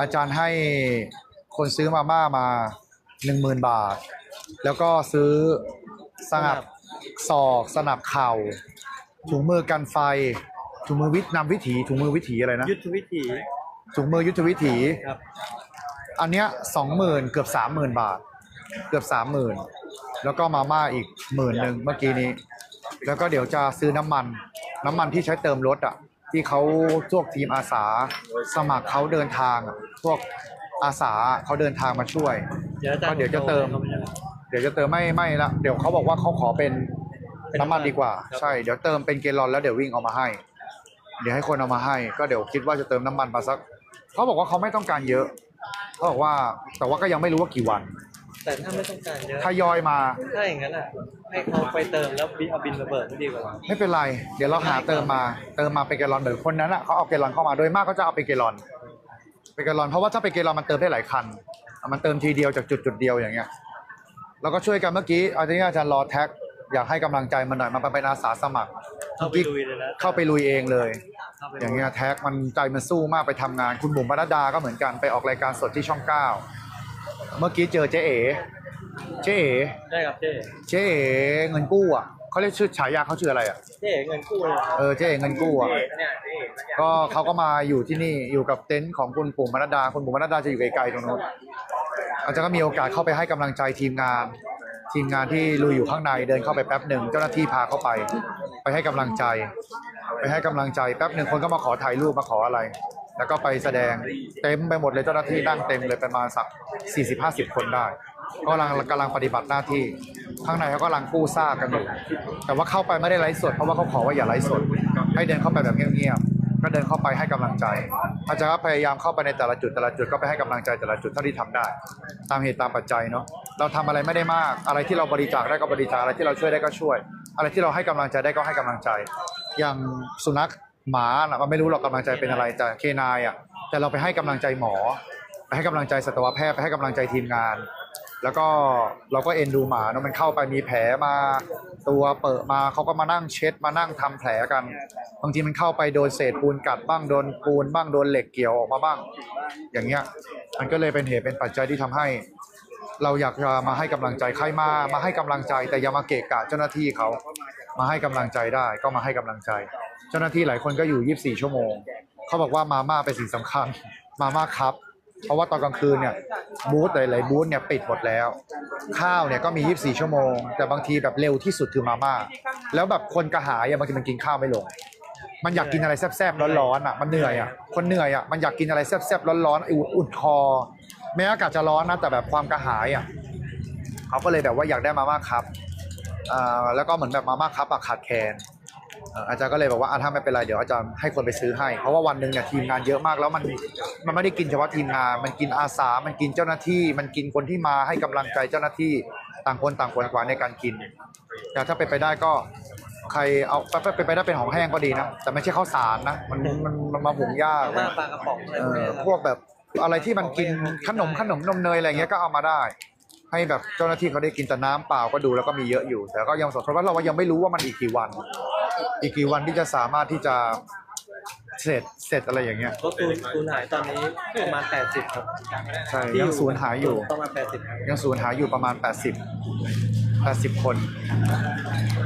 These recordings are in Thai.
อาจารย์ให้คนซื้อมาม่ามาหนึ่งหมื่นบาท แล้วก็ซื้อสนับศอกสนับเข่า ถุงมือกันไฟ ถุงมือวิทนำวิถี ถุงมือวิถีอะไรนะ ยุทธวิธีถุงมือยุทธวิถี ครับ อันเนี้ยสองหมื่นเกือบสามหมื่นบาท เกือบสามหมื่นแล้วก็มาม่าอีกหมื่นหนึ่งเมื่อกี้นี้ แล้วก็เดี๋ยวจะซื้อน้ำมัน น้ำมันที่ใช้เติมรถอะ ที่เขาพวกทีมอาสาสมัครเขาเดินทางอะพวกอาสาเขาเดินทางมาช่วยเดี๋ยวอาจารย์ก็เดี๋ยวจะเติมข้าไปนะเดี๋ยวจะเติมไม่ไม่ละเดี๋ยวเขาบอกว่าเขาขอเป็นเป็นน้ำมันดีกว่าครับใช่เดี๋ยวเติมเป็นเกลลอนแล้วเดี๋ยววิ่งเอามาให้ เดี๋ยวให้คนเอามาให้ ก็เดี๋ยวคิดว่าจะเติมน้ำมันมาสักเขาบอกว่าเขาไม่ต้องการเยอะเขาบอกว่าแต่ว่าก็ยังไม่รู้ว่ากี่วัน แต่ถ้าไม่ต้องการเยอะทยอยมา ถ้าอย่างนั้นอะให้เขาไปเติมแล้วบินเอาบินมาเบิกไม่ดีกว่า ไม่เป็นไร เดี๋ยวเราหาเติมมา เติมมาเป็นแกลลอนเหมือนคนนั้นอะเขาเอาแกลลอนเข้ามาโดยมากก็จะเอาเป็นแกลลอน เป็นแกลลอนเพราะว่าถ้าเป็นแกลลอนมันเติมได้หลายคันเอามันเติมทีเดียวจากจุดจุดเดียวอย่างเงี้ยเราก็ช่วยกันเมื่อกี้อาจารย์อาจารย์รอแท็กอยากให้กำลังใจมันหน่อยมันเป็นอาสาสมัครเข้าไปลุยเลยนะเข้าไปลุยเองเลยเข้ไปอย่างเงี้ยแท็กมันใจมันสู้มากไปทำงาน คุณบุ๋มปนัดดาก็เหมือนกันไปออกรายการสดที่ช่องเก้า เมื่อกี้เจอเจ๊เอ๋เจ๊เอ๋ได้ครับเจ๊เจ๊เอ๋เงินกู้อะเขาเรียกชื่อฉายาเขาชื่ออะไรอะ เจ๊เงินกู้เลยครับเออเจ๊เอ๋เงินกู้อะ เนี่ยเจ๊สักอย่างก็เขาก็มาอยู่ที่นี่อยู่กับเต็นท์ของคุณปู่มนัดดาคุณปู่มนัดดาจะอยู่ไกลๆตรงนู้นอาจารย์ก็มีโอกาสเข้าไปให้กำลังใจทีมงาน ทีมงานที่ลุยอยู่ข้างในเดินเข้าไปแป๊บหนึ่งเจ้าหน้าที่พาเข้าไป ไปให้กำลังใจ ไปให้กำลังใจแป๊บหนึ่งคนก็มาขอถ่ายรูปมาขออะไร แล้วก็ไปแสดงเต็มไปหมดเลยเจ้าหน้าที่นั่งเต็มเลยประมาณสักสี่สิบห้าสิบคนได้ก็กำลังกำลังปฏิบัติหน้าที่ ข้างในเขากำลังกู้ซากกันอยู่แต่ว่าเข้าไปไม่ได้ไลฟ์สดเพราะว่าเขาขอว่าอย่าไลฟ์สด ให้เดินเข้าไปแบบเงียบๆก็เดินเข้าไปให้กำลังใจ อาจารย์ก็พยายามเข้าไปในแต่ละจุดแต่ละจุดก็ไปให้กำลังใจแต่ละจุดเท่าที่ทำได้ ตามเหตุตามปัจจัยเนาะเราทำอะไรไม่ได้มาก อะไรที่เราบริจาคได้ก็บริจาคอะไรที่เราช่วยได้ก็ช่วย อะไรที่เราให้กำลังใจได้ก็ให้กำลังใจ อย่างสุนัข หมาน่ะมันไม่รู้หรอกกำลังใจเป็นอะไรแต่เคนายอะแต่เราไปให้กำลังใจหมอ ไปให้กำลังใจสัตวแพทย์ไปให้กำลังใจทีมงาน แล้วก็เราก็เอ็นดูหมาเนาะมันเข้าไปมีแผลมาตัวเปิดมาเขาก็มานั่งเช็ดมานั่งทำแผลกันบางทีมันเข้าไปโดนเศษปูนกัดบ้างโดนปูนบ้างโดนเหล็กเกี่ยวออกมาบ้าง อย่างเงี้ยมันก็เลยเป็นเหตุเป็นปัจจัยที่ทำให้ เราอยากจะมาให้กำลังใจใครมามาให้กำลังใจ แต่อย่ามาเกะกะเจ้าหน้าที่เขามาให้กำลังใจได้ก็มาให้กำลังใจ เจ้าหน้าที่หลายคนก็อยู่ 24 ชั่วโมง เขาบอกว่ามาม่าเป็นสิ่งสำคัญ มาม่าครับ เพราะว่าตอนกลางคืนเนี่ยบูธหลายๆบูธเนี่ยปิดหมดแล้ว ข้าวเนี่ยก็มี 24 ชั่วโมง แต่บางทีแบบเร็วที่สุดคือมาม่า แล้วแบบคนกระหายอะบางทีมันกินข้าวไม่ลง มันอยากกินอะไรแซ่บๆร้อนๆอะ มันเหนื่อยอะ คนเหนื่อยอะ มันอยากกินอะไรแซ่บๆร้อนๆอุ่นคอ แม้อากาศจะร้อนนะแต่แบบความกระหายอะเขาก็เลยแบบว่าอยากได้มาม่าครับ อ่าแล้วก็เหมือนแบบมาม่าครับอะขาดแคลน อ่ออาจารย์ก็เลยบอกว่าอะถ้าไม่เป็นไรเดี๋ยวอาจารย์ให้คนไปซื้อให้ เพราะว่าวันหนึ่งเนี่ยทีมงานเยอะมากแล้วมันมันไม่ได้กินเฉพาะทีมงาน มันกินอาสา มันกินเจ้าหน้าที่ มันกินคนที่มาให้กำลังใจเจ้าหน้าที่ต่างคนต่างขวนขวายในการกินแต่ถ้าเป็นไปได้ก็ใครเอาไปไปไปได้เป็นของแห้งก็ดีนะ แต่ไม่ใช่ข้าวสารนะ มันมันมันมาหุงยากหน้าปลากระป๋องอะไรเอพวกอเนี้ยครับพวกแบบอะไรที่มันกินขนมขนมนมเนยอะไรเงี้ยก็เอามาได้ ให้แบบเจ้าหน้าที่เขาได้กินแต่น้ำเปล่าก็ดูแล้วก็มีเยอะอยู่ แต่ก็ยังสดเพราะว่าเรายังไม่รู้ว่ามันอีกกี่วัน อีกกี่วันที่จะสามารถที่จะเสร็จเสร็จอะไรอย่างเงี้ย ก็คือสูญหายตอนนี้ประมาณ 80 ครับใช่ยังสูญหายอยู่ ประมาณ 80ครับยังสูญหายอยู่ประมาณ 80 80 คน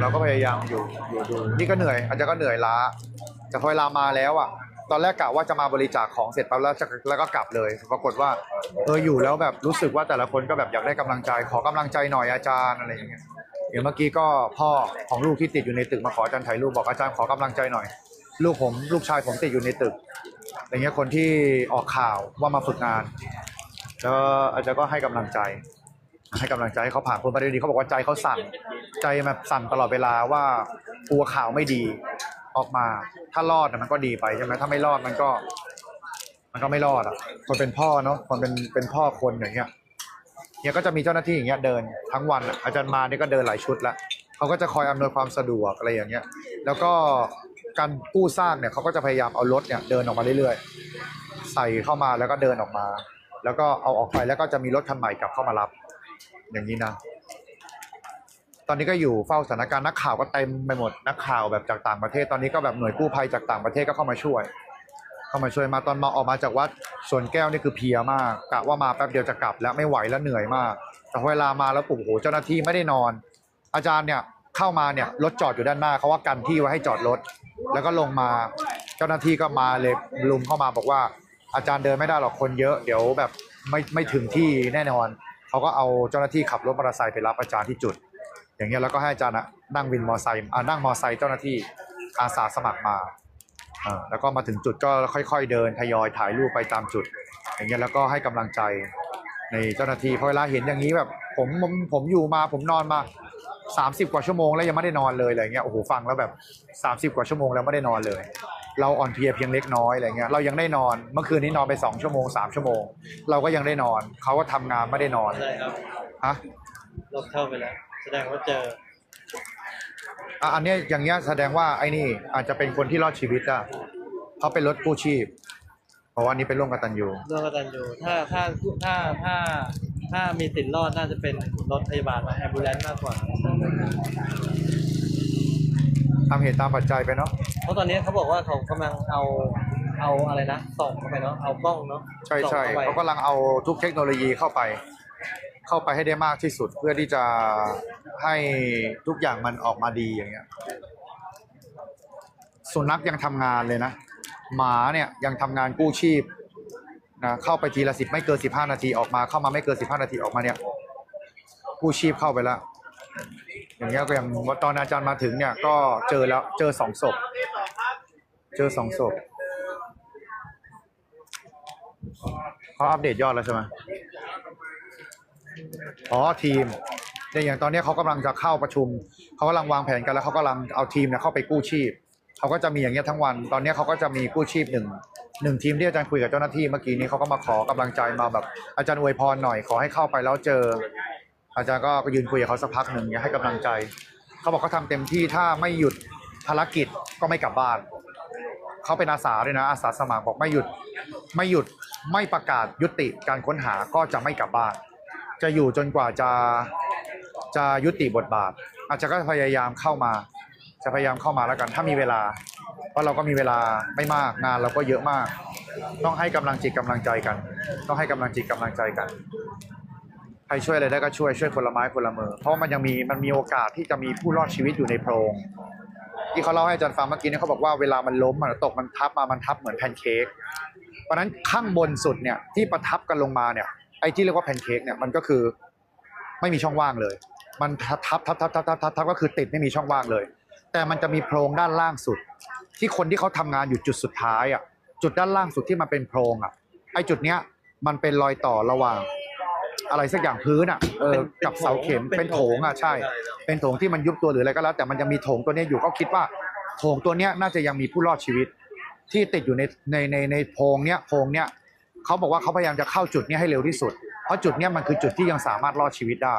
เราก็พยายามอยู่อยู่ดูนี่ก็เหนื่อย อาจจะก็เหนื่อยล้าแต่พอเวลามาแล้วอะ ตอนแรกกะว่าจะมาบริจาคของเสร็จปั๊บแล้วจะแล้วก็กลับเลย ปรากฏว่าเอออยู่แล้วแบบรู้สึกว่าแต่ละคนก็แบบอยากได้กำลังใจ ขอกำลังใจหน่อยอาจารย์อะไรอย่างเงี้ย อย่างเมื่อกี้ก็พ่อของลูกที่ติดอยู่ในตึกมาขออาจารย์ถ่ายรูปบอกอาจารย์ขอกำลังใจหน่อย ลูกผมลูกชายผมติดอยู่ในตึกอย่างเงี้ยคนที่ออกข่าวว่ามาฝึกงานแล้วอาจารย์ก็ให้กำลังใจ ให้กำลังใจให้เขาผ่านพ้นไปได้ดีเขาบอกว่าใจเขาสั่นใจแบบสั่นตลอดเวลาว่ากลัวข่าวไม่ดีออกมา ถ้ารอดมันก็ดีไปใช่ไหมถ้าไม่รอดมันก็ มันก็ไม่รอดอะคนเป็นพ่อเนาะคนเป็นเป็นพ่อคนอย่างเงี้ย เนี่ยก็จะมีเจ้าหน้าที่อย่างเงี้ยเดินทั้งวันอะอาจารย์มาเนี่ยก็เดินหลายชุดละเขาก็จะคอยอำนวยความสะดวกอะไรอย่างเงี้ย แล้วก็การกู้สร้างเนี่ยเขาก็จะพยายามเอารถเนี่ยเดินออกมาเรื่อยๆ ใส่เข้ามาแล้วก็เดินออกมา แล้วก็เอาออกไปแล้วก็จะมีรถคันใหม่กลับเข้ามารับ อย่างนี้นะ ตอนนี้ก็อยู่เฝ้าสถานการณ์นักข่าวก็เต็มไปหมดนักข่าวแบบจากต่างประเทศ ตอนนี้ก็แบบหน่วยกู้ภัยจากต่างประเทศก็เข้ามาช่วย เข้ามาช่วยมาตอนมาออกมาจากวัดสวนแก้วนี่คือเพียมากกะว่ามาแป๊บเดียวจะกลับ แล้วไม่ไหวแล้วเหนื่อยมาก แต่เวลามาแล้วปุ๊บโอ้โหเจ้าหน้าที่ไม่ได้นอน อาจารย์เนี่ยเข้ามาเนี่ยรถจอดอยู่ด้านหน้าเขาว่ากันที่ไว้ให้จอดรถ แล้วก็ลงมาเจ้าหน้าที่ก็มาเลยลุมเข้ามาบอกว่า อาจารย์เดินไม่ได้หรอกคนเยอะเดี๋ยวแบบไม่ไม่ถึงที่แน่นอนเขาก็เอาเจ้าหน้าที่ขับรถมอเตอร์ไซค์ไปรับอาจารย์ที่จุด อย่างเงี้ยแล้วก็ให้อาจารย์นั่งวินมอเตอร์ไซค์อ่านั่งมอเตอร์ไซค์เจ้าหน้าที่อาสาสมัครมา แล้วก็มาถึงจุดก็ค่อย ๆ เดินทยอยถ่ายรูปไปตามจุด อย่างเงี้ยแล้วก็ให้กำลังใจในเจ้าหน้าที่เพราะเวลาเห็นอย่างนี้แบบผมผมผมอยู่มาผมนอนมา 30 กว่าชั่วโมงแล้วยังไม่ได้นอนเลยอะไรเงี้ยโอ้โหฟังแล้วแบบ 30 กว่าชั่วโมงแล้วไม่ได้นอนเลย เราอ่อนเพลียเพียงเล็กน้อยอะไรเงี้ยเรายังได้นอนเมื่อคืนนี้นอนไป2ชั่วโมง3ชั่วโมง เราก็ยังได้นอนเขาก็ทำงานไม่ได้นอนใช่ครับฮะรถเข้าไปแล้วแสดงว่าเจอ อะอันเนี้ยอย่างเงี้ยแสดงว่าไอ้นี่อาจจะเป็นคนที่รอดชีวิตอะเขาเป็นรถกู้ชีพ เพราะว่านี่เป็นร่วมกตันยูร่วมกตันยูถ้าถ้าถ้าถ้าถ้ามีติดรอดน่าจะเป็นรถพยาบาลมาแอมบูเลนซ์มากกว่า ทำเหตุตามปัจจัยไปเนาะเพราะตอนนี้เขาบอกว่าเขากำลังเอาเอาอะไรนะส่องเข้าไปเนาะเอากล้องเนาะใช่ส่องใช่เข้าไปเขากำลังเอาทุกเทคโนโลยีเข้าไป เข้าไปให้ได้มากที่สุดเพื่อที่จะ ให้ทุกอย่างมันออกมาดีอย่างเงี้ยสุนัขยังทำงานเลยนะ หมาเนี่ยยังทำงานกู้ชีพนะเข้าไปทีละสิบไม่เกินสิบห้านาทีออกมาเข้ามาไม่เกินสิบห้านาทีออกมาเนี่ยกู้ชีพเข้าไปแล้วอย่างเงี้ยก็อย่างตอนอาจารย์มาถึงเนี่ย ก็เจอแล้วเจอสองศพ เจอสองศพเขาอัปเดตยอดแล้วใช่ไหมอ๋อทีม เนี่ยอย่างตอนนี้เขากำลังจะเข้าประชุมเขากำลังวางแผนกันแล้วเขากำลังเอาทีมเนี่ยเข้าไปกู้ชีพเขาก็จะมีอย่างเงี้ยทั้งวัน ตอนนี้เขาก็จะมีกู้ชีพหนึ่งหนึ่งทีมที่อาจารย์คุยกับเจ้าหน้าที่เมื่อกี้นี้เขาก็มาขอกำลังใจมาแบบ อาจารย์อวยพรหน่อยขอให้เข้าไปแล้วเจอ อาจารย์ก็ยืนคุยกับเขาสักพักหนึ่งเนี่ยให้กำลังใจเขาบอกเขาทำเต็มที่ถ้าไม่หยุดภารกิจก็ไม่กลับบ้านเขาเป็นอาสาด้วยนะอาสาสมัครบอกไม่หยุดไม่หยุดไม่ประกาศยุติการค้นหาก็จะไม่กลับบ้าน จะอยู่จนกว่าจะ จะยุติบทบาท อาจจะก็พยายามเข้ามา จะพยายามเข้ามาแล้วกัน ถ้ามีเวลา เพราะเราก็มีเวลาไม่มากงานเราก็เยอะมาก ต้องให้กำลังจิตกำลังใจกัน ต้องให้กำลังจิตกำลังใจกันใครช่วยอะไรได้ก็ช่วยช่วยคนละไม้คนละมือ เพราะมันยังมีมันมีโอกาสที่จะมีผู้รอดชีวิตอยู่ในโพรงที่เขาเล่าให้อาจารย์ฟังเมื่อกี้เนี่ยเขาบอกว่าเวลามันล้มมันตกมันทับมามันทับเหมือนแพนเค้กเพราะฉะนั้นข้างบนสุดเนี่ยที่ประทับกันลงมาเนี่ยไอ้ที่เรียกว่าแพนเค้กเนี่ยมันก็คือไม่มีช่องว่างเลย มันทับทับทับทับทับทับทับทับก็คือติดไม่มีช่องว่างเลย แต่มันจะมีโพรงด้านล่างสุด ที่คนที่เขาทำงานอยู่จุดสุดท้ายอะจุดด้านล่างสุดที่มันเป็นโพรงอะไอ้จุดเนี้ยมันเป็นรอยต่อระหว่าง อะไรสักอย่างพื้นอะเออกับเสาเข็มเป็นโถงอะใช่ เป็นโถงที่มันยุบตัวหรืออะไรก็แล้ว แต่มันยังมีโถงตัวเนี้ยอยู่ก็คิดว่าโถงตัวเนี้ยน่าจะยังมีผู้รอดชีวิต ที่ติดอยู่ในในในในโพรงเนี้ยโพรงเนี้ยเขาบอกว่าเขาพยายามจะเข้าจุดเนี้ยให้เร็วที่สุด เพราะจุดเนี้ยมันคือจุดที่ยังสามารถรอดชีวิตได้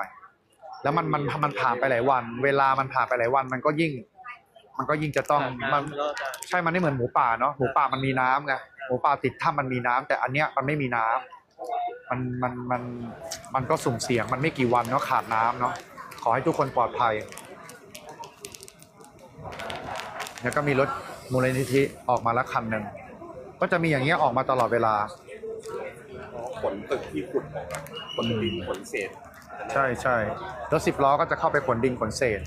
แล้วมันมันมันผ่านไปหลายวัน เวลามันผ่านไปหลายวัน มันก็ยิ่ง มันก็ยิ่งจะต้องมันแล้วอาจารย์ใช่มันไม่เหมือนหมูป่าเนาะหมูป่ามันมีน้ำไงหมูป่าติดถ้ำมันมีน้ำแต่อันเนี้ยมันไม่มีน้ำมันมันมันมันก็สุ่มเสี่ยง มันไม่กี่วันเนาะขาดน้ำเนาะขอให้ทุกคนปลอดภัย แล้วก็มีรถมูลนิธิออกมาละคันหนึ่งก็จะมีอย่างเงี้ยออกมาตลอดเวลาขนตึกที่ขุดออกอะขนดินขนเศษ ใช่ใช่รถสิบล้อก็จะเข้าไปขนดินขนเศษ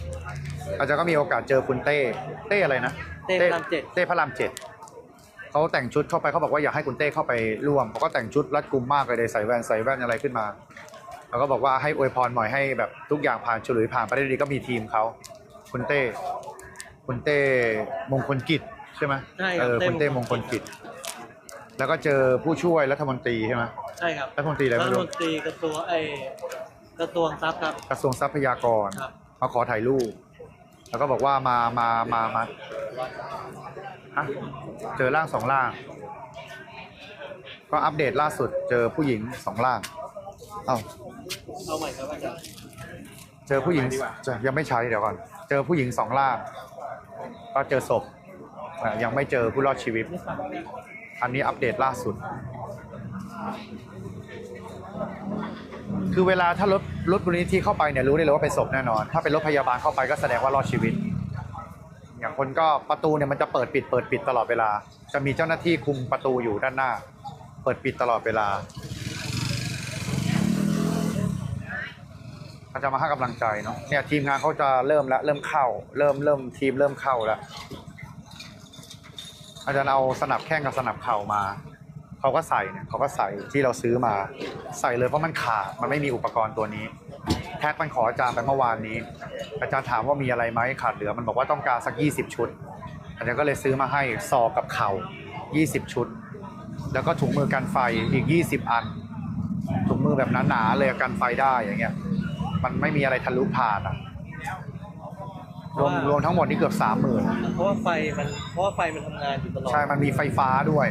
อาจจะก็มีโอกาสเจอคุณเต้ เต้อะไรนะเต้พระรามเจ็ด เต้พระรามเจ็ดเขาแต่งชุดเข้าไปเขาบอกว่าอยากให้คุณเต้เข้าไปร่วมเขาก็แต่งชุดรัดกุมมากเลยใส่แว่นใส่แว่นอะไรขึ้นมาแล้วก็บอกว่าให้อวยพรหน่อยให้แบบทุกอย่างผ่านฉลุยผ่านไปได้ดีก็มีทีมเขาคุณเต้ คุณเต้มงคลกิจใช่ไหมใช่คเอรับอคุณเต้มงคลกิจแล้วก็เจอผู้ช่วยรัฐมนตรีใช่ไหมใช่ครับรัฐมนตรีอะไรรัไม่ฐรู้มนตรีกระทรวงไอ้ กระทรวงทรัพย์ครับ กระทรวงทรัพยากร ครับ มาขอถ่ายรูป แล้วก็บอกว่ามา มา มา มาฮะเจอร่างสองร่าง ก็อัปเดตล่าสุดเจอผู้หญิงสองร่าง เอ้า เอาใหม่ครับอาจารย์เจอผู้หญิงจะยังไม่ใช้เดี๋ยวก่อน เจอผู้หญิงสองร่าง ก็เจอศพอะยังไม่เจอผู้รอดชีวิตนี่ฝั่งนี้อันนี้อัปเดตล่าสุด คือเวลาถ้ารถรถมูลนิธิเข้าไปเนี่ยรู้ได้เลยว่าเป็นศพแน่นอน ถ้าเป็นรถพยาบาลเข้าไปก็แสดงว่ารอดชีวิต อย่างคนก็ประตูเนี่ยมันจะเปิดปิดเปิดปิดตลอดเวลา จะมีเจ้าหน้าที่คุมประตูอยู่ด้านหน้า เปิดปิดตลอดเวลาเขาจะมาให้กำลังใจเนาะเนี่ยทีมงานเขาจะเริ่มแล้วเริ่มเข้า เริ่มเริ่มทีมเริ่มเข้าแล้วอาจารย์เอาสนับแข้งกับสนับเข่ามา เขาก็ใส่เนี่ยเขาก็ใส่ที่เราซื้อมา ใส่เลยเพราะมันขาดมันไม่มีอุปกรณ์ตัวนี้ แท็กมันขออาจารย์ไปเมื่อวานนี้ อาจารย์ถามว่ามีอะไรไหมขาดเหลือมันบอกว่าต้องการสัก 20 ชุดอาจารย์ก็เลยซื้อมาให้ซอกกับเข่า 20 ชุด แล้วก็ถุงมือกันไฟอีก 20 อัน ถุงมือแบบหนาๆเลยกันไฟได้อย่างเงี้ยมันไม่มีอะไรทะลุผ่านอะรวมรวมทั้งหมดนี่เกือบสามหมื่นเพราะว่าไฟมันเพราะว่าไฟมันทำงานอยู่ตลอดใช่มันมีไฟฟ้าด้วย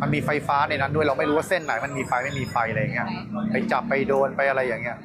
มันมีไฟฟ้าในนั้นด้วยเราไม่รู้ว่าเส้นไหนมันมีไฟไม่มีไฟอะไรอย่างเงี้ยไปจับไปโดนไปอะไรอย่างเงี้ย